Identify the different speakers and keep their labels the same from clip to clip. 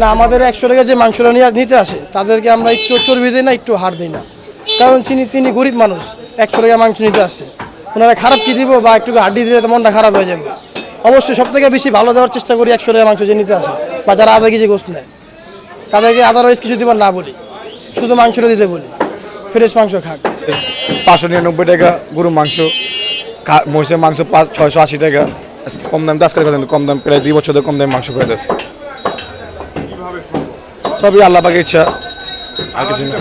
Speaker 1: না, আমাদের একশো টাকা যে মাংসটা নিয়ে নিতে আসে, তাদেরকে আমরা একটু চর্বি দিই না, একটু হার দিই না। কারণ তিনি তিনি গরিব মানুষ, একশো টাকা মাংস নিতে আসছে ওনারা খারাপ কি দিব বা একটু হাড্ডি দিলে তো মনটা খারাপ হয়ে যাবে। অবশ্যই সব থেকে বেশি ভালো দেওয়ার চেষ্টা করি একশো টাকা মাংস যে নিতে আসে, বা যারা আধা কেজি গোস্ত নেয়। তাদেরকে আদারওয়াইজ কিছু দিবার না বলি। শুধু মাংসটা দিতে বলি। ফ্রেশ মাংস খাক।
Speaker 2: পাঁচশো নিরানব্বই টাকা গরুর মাংস। মহিষের মাংস পাঁচ, ছয়শো আশি টাকা। কম দাম, আজকাল কথা কম দাম, প্রায় দুই বছর কম দামে মাংস করে দিচ্ছে সবই আল্লাহ ইচ্ছা। আর কিছু না।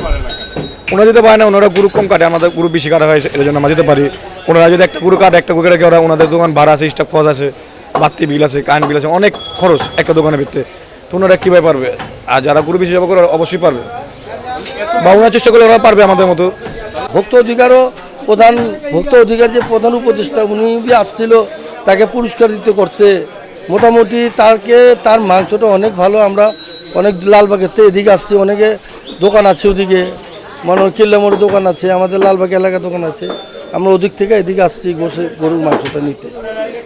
Speaker 2: ওনারা যেতে পারে না, ওনারা গ্রুপ কম কাটে, আমাদের গ্রুপ বেশি কাটা হয় এর জন্য আমরা যেতে পারি। ওনারা যদি একটা গরু কাটে, একটা গরু কেটে, ওরা ওনাদের দোকান ভাড়া আছে স্টাফ খরচ আছে বাত্তি বিল আছে কারেন্ট বিল আছে, অনেক খরচ একটা দোকানের ভিত্তিতে তো ওনারা কীভাবে পারবে? আর যারা গ্রুপ বেশি যাব করে অবশ্যই পারবে। বা ওনার চেষ্টা করলে ওরা পারবে আমাদের মতো।
Speaker 3: ভক্ত অধিকারও প্রধান ভক্ত অধিকার যে প্রধান উপদেষ্টা উনি আসছিল, তাকে পুরস্কার দিতে করছে। মোটামুটি তাকে তার মাংসটা অনেক ভালো, আমরা অনেক লালবাগের থেকে এদিকে আসছি, অনেকে দোকান আছে ওদিকে। মানে কিল্লামোড়ে দোকান আছে, আমাদের লালবাগ এলাকায় দোকান আছে। আমরা ওদিক থেকে এদিকে আসছি গোসে গরুর মাংসটা নিতে।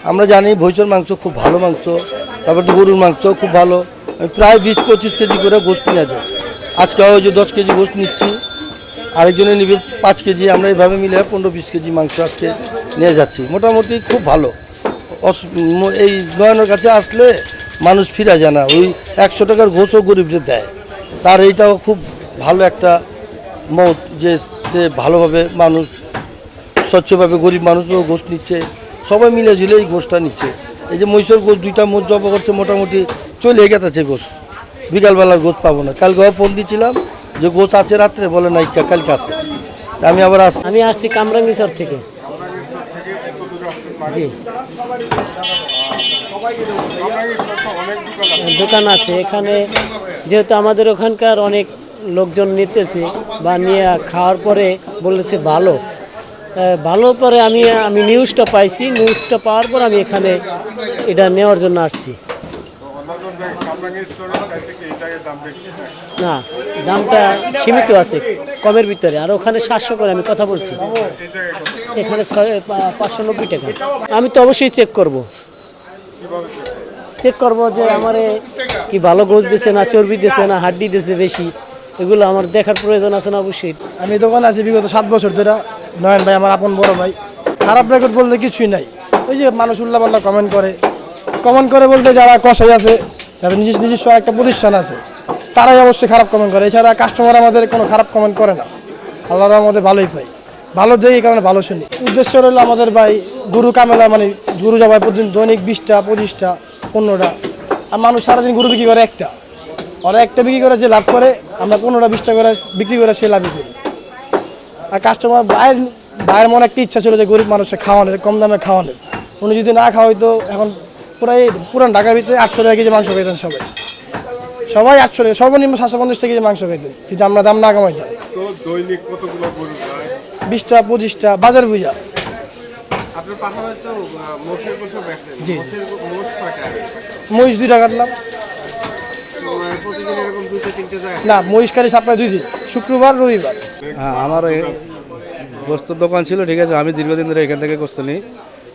Speaker 3: আমরা জানি ভৈচর মাংস খুব ভালো মাংস, তারপর গরুর মাংস খুব ভালো। প্রায় বিশ পঁচিশ কেজি করে গোস্ত যায় আজকে ওই যে দশ কেজি গোস্ত নিচ্ছি। আরেকজনে নিবে পাঁচ কেজি, আমরা এইভাবে মিলে পনেরো বিশ কেজি মাংস আজকে নিয়ে যাচ্ছি। মোটামুটি খুব ভালো। এই নয়নের কাছে আসলে মানুষ ফিরা যায় না। ওই একশো টাকার ঘোষও গরিবদের দেয়। তার এইটাও খুব ভালো একটা মত যে সে ভালোভাবে মানুষ, স্বচ্ছভাবে গরিব মানুষও গোষ্ঠ নিচ্ছে। সবাই মিলে ঝিলে এই গোষ্ঠটা নিচ্ছে। এই যে মহিষের গোষ্ঠ দুইটা মোট জব করছে, মোটামুটি চলে গেছে গোষ্ঠ বিকালবেলার গোছ পাবো না। কালকে ফোন দিয়েছিলাম যে গোছ আছে রাত্রে বলে নাই কালকে আছে। তা আমি আবার আস
Speaker 4: আমি আসছি কামরাঙ্গিচর থেকে। জি। দোকান আছে। এখানে যেহেতু আমাদের ওখানকার অনেক লোকজন নিতেছে বা নিয়ে খাওয়ার পরে বলেছে ভালো। ভালো পরে আমি আমি নিউজটা পাইছি। নিউজটা পাওয়ার পর আমি এখানে এটা নেওয়ার জন্য আসছি। না, দামটা সীমিত আছে কমের ভিতরে। আর ওখানে সাতশো করে আমি কথা বলছি। এখানে পাঁচশো নব্বই টাকা। আমি তো অবশ্যই চেক করব। চেক করব যে আমার কি ভালো গোছ দিছে না, চর্বি দিছে না, হাড্ডি দিছে বেশি। এগুলো আমার দেখার প্রয়োজন আছে না অবশ্যই।
Speaker 1: আমি দোকানে আছি বিগত সাত বছর ধরে। নয়ন ভাই, আমার আপন বড় ভাই। খারাপ রেকর্ড বলতে কিছুই নাই। ওই যে মানুষ উল্লাপাল্লা কমেন্ট করে। কমেন্ট করে বলতে যারা কষাই আছে, তাদের নিজস্ব নিজস্ব একটা প্রতিষ্ঠান আছে। তারাই অবশ্যই খারাপ কমেন্ট করে। এছাড়া কাস্টমার আমাদের কোনো খারাপ কমেন্ট করে না। আল্লাহর আমাদের ভালোই পাই। ভালো দেই, এই কারণে ভালো শুনি। উদ্দেশ্য রইল আমাদের ভাই গুরু কামেলা মানে গুরু যাবাই প্রতিদিন দৈনিক বিশটা, পঁচিশটা, পনেরোটা। আর মানুষ সারাদিন গুরু বিক্রি করে একটা। ওরা একটা বিক্রি করে যে লাভ করে, আমরা পনেরোটা, বিশটা করে বিক্রি করে সে লাভই করি। আর কাস্টমার বাইরের বাইরের মনে একটা ইচ্ছা ছিল যে গরিব মানুষের খাওয়ানোর, কম দামে খাওয়ানোর। উনি যদি না খাওয়াইতো, এখন পুরাই, পুরান ঢাকার ভিতরে আটশো টাকা কেজি মাংস খাইতেন সবাই। সবাই আটশো টাকা সর্বনিম্ন সাতশো পঞ্চাশ টাকা কেজি মাংস খাইতেন যদি আমরা দাম না কামাইতাম
Speaker 5: তো দৈনিক কতগুলো গরু
Speaker 1: বিশটা পঁচিশটা বাজার বুঝা। জি। মহিষ দুইটা কাটলাম। না মহিষ কারি সাপ্লাই দুই দিন শুক্রবার রবিবার।
Speaker 6: হ্যাঁ আমার এই গোস্তের দোকান ছিল ঠিক আছে আমি দীর্ঘদিন ধরে এখান থেকে গোস্ত নিই।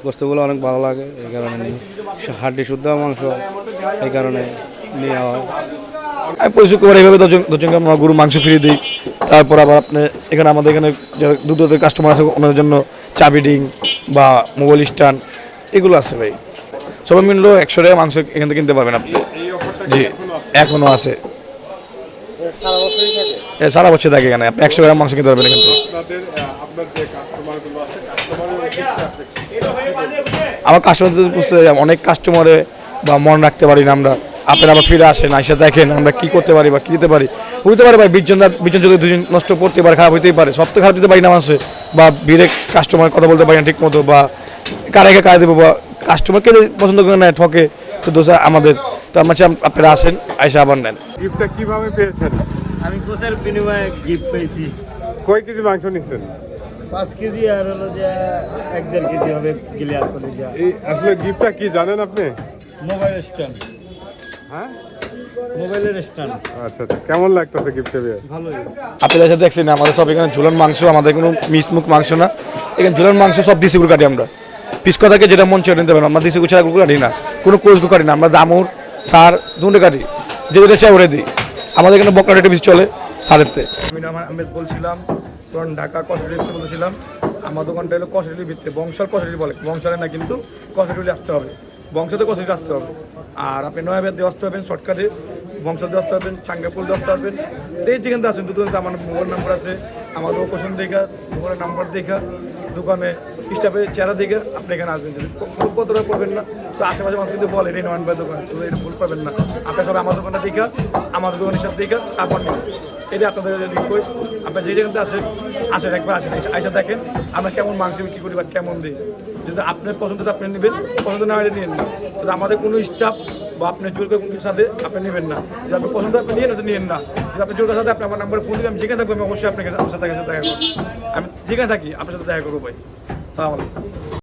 Speaker 6: গোস্তগুলো অনেক ভালো লাগে এই কারণে নিই। হাড্ডি শুদ্ধ মাংস এই কারণে।
Speaker 2: আমি আমরা গরু মাংস ফিরিয়ে দিই। তারপর আবার আপনি এখানে আমাদের এখানে দূরের কাস্টমার আছে, ওনাদের জন্য চাবি ডিং বা মোবাইল স্ট্যান্ড এগুলো আছে ভাই। সবাই মিললেও একশো টাকা মাংস এখান থেকে কিনতে পারবেন আপনি। জি এখনও আছে। সারা বছর থাকে এখানে। আপনি একশো গ্রাম মাংস কিনতে পারবেন এখান থেকে। আমার কাস্টমার বুঝতে অনেক কাস্টমারে বা মন রাখতে পারি না আমরা। আপনারা আবার ফিরে আসেন আইসা দেখেন আমরা কি করতে পারি বা কি দিতে পারি। হইতে পারে ভাই বিশজন বিশজন যদি দুজন নষ্ট করতে পারে খারাপ হইতেই পারে। সব তো খারাপ দিতে পারি না মানুষে বা বিরে কাস্টমার কথা বলতে পারি না ঠিক মতো বা কারাকে কাজ দেবো বা কাস্টমারকে পছন্দ করে নেয় ঠকে। তো দোষা আমাদের। তো আমরা চাই আপনারা আসেন আইসা আবার নেন।
Speaker 5: গিফটটা কীভাবে পেয়েছেন?
Speaker 7: আমি কোচের বিনিময়ে গিফট পেয়েছি।
Speaker 5: কয় কেজি মাংস নিচ্ছেন?
Speaker 7: পাঁচ কেজি আর হলো যে এক দেড় কেজি হবে ক্লিয়ার করে যা
Speaker 5: আসলে গিফটটা কি জানেন আপনি?
Speaker 7: মোবাইল স্ট্যান্ড
Speaker 5: হ্যাঁ?
Speaker 7: মোবাইলের স্ট্যান্ড।
Speaker 5: আচ্ছা আচ্ছা। কেমন লাগতেছে গিফটটা পেয়ে
Speaker 7: ভালোই।
Speaker 2: আপনাদের সাথে দেখছেন আমাদের সব এখানে ঝুলন মাংস আমাদের কোনো মিসমুখ মাংস না। এখানে ঝুলন মাংস সব ডিস্ট্রিবিউট কাটি আমরা।
Speaker 8: পিস কথাকে যেটা মন চেয়ে নিতে পারেন। আমরা দিশি কাটি না। কোনো কাটি না। আমরা দামুর সার দুটো কাটি যে যেটা চাই ওরে দিই। আমাদের এখানে বকরা রেটে বেশি চলে
Speaker 2: আমি আহমেদ বলছিলাম তখন ঢাকা বলছিলাম আমার দোকানটা হলো বংশাল কসরেলি বলে। বংশালে না কিন্তু কসরেলি আসতে হবে। বংশতে কসরেলি আসতে হবে। আর আপনি নয়া বেদ দিয়ে আসতে হবেন, শর্টকাটে। বংশ দিয়ে আসতে হবেন, চাঙ্গাপুর দিয়ে আসতে হবেন। এই যেখান থেকে আসেন, দুটো আমার মোবাইল নাম্বার আছে, আমার লোকেশন দেখা দোকানের নাম্বার দেখা, দোকানে স্টাফের চেহারা দেখে, আপনি এখানে আসবেন। কতটা করবেন না, তো আশেপাশে মানুষ কিন্তু বলে এটা নয়ন ভাই দোকান। তো এটা ভুল পাবেন না। আপনার সবাই আমার দোকানটা দেখা, আমার দোকানের সাথে দেখা, তারপর এটা আপনাদের রিকোয়েস্ট আপনার যে যেখানে আসেন আসেন একবার, আসেন আইসা দেখেন আমরা কেমন মাংস বিক্রি করি বা কেমন দিই। যদি আপনার পছন্দ আপনি নেবেন, পছন্দ না হলে নিয়ে যদি আমাদের কোনো স্টাফ বা আপনার জোর কোনো সাথে, আপনি নেবেন না। যদি আপনার পছন্দ আপনি নিয়ে নেন নিয়েন না। যদি আপনি জোর সাথে, আপনি আমার নাম্বার ফোন দিবেন, আমি যেখানে থাকব, আমি অবশ্যই আপনাকে আমার সাথে দেখা করব। আমি যেখানে থাকি, আপনার সাথে দেখা করব, ভাই। সালাম